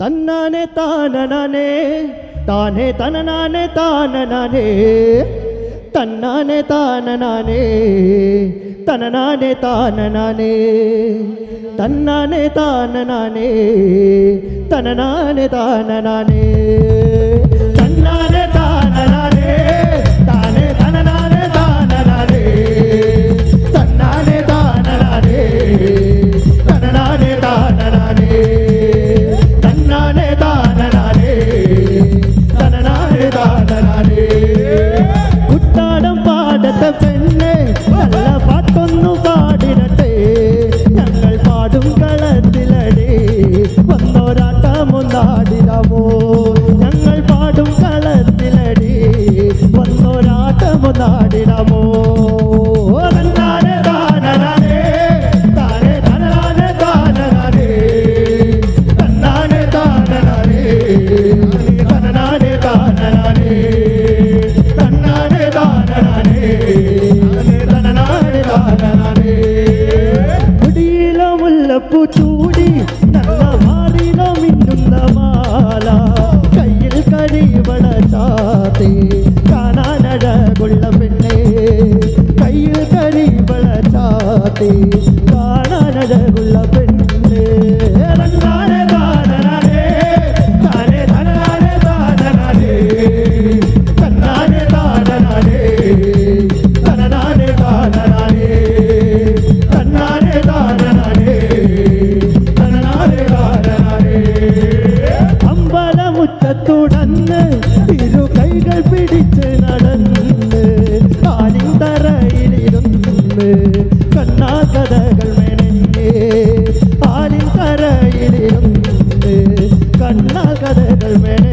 தன்னானே தானே தானே தனநானே தானே தன்னானே தானே தனநானே தானே தன்னானே தானே தனநானே தானே நாடிடமோ കാട്ടി കാണാനഴകുള്ള പെണ്ണേ രണ്ടാനെ താനേ താനേ താനേ താനേ തന്നാനെ താനേ തന്നാനെ താനേ തന്നാനെ താനേ തന്നാനെ താനേ അമ്പലമുറ്റത്തുട கண்ணா கதகள் மெனங்கே ஆளின் கரையிலிருந்து கண்ணா கதகள் மெனே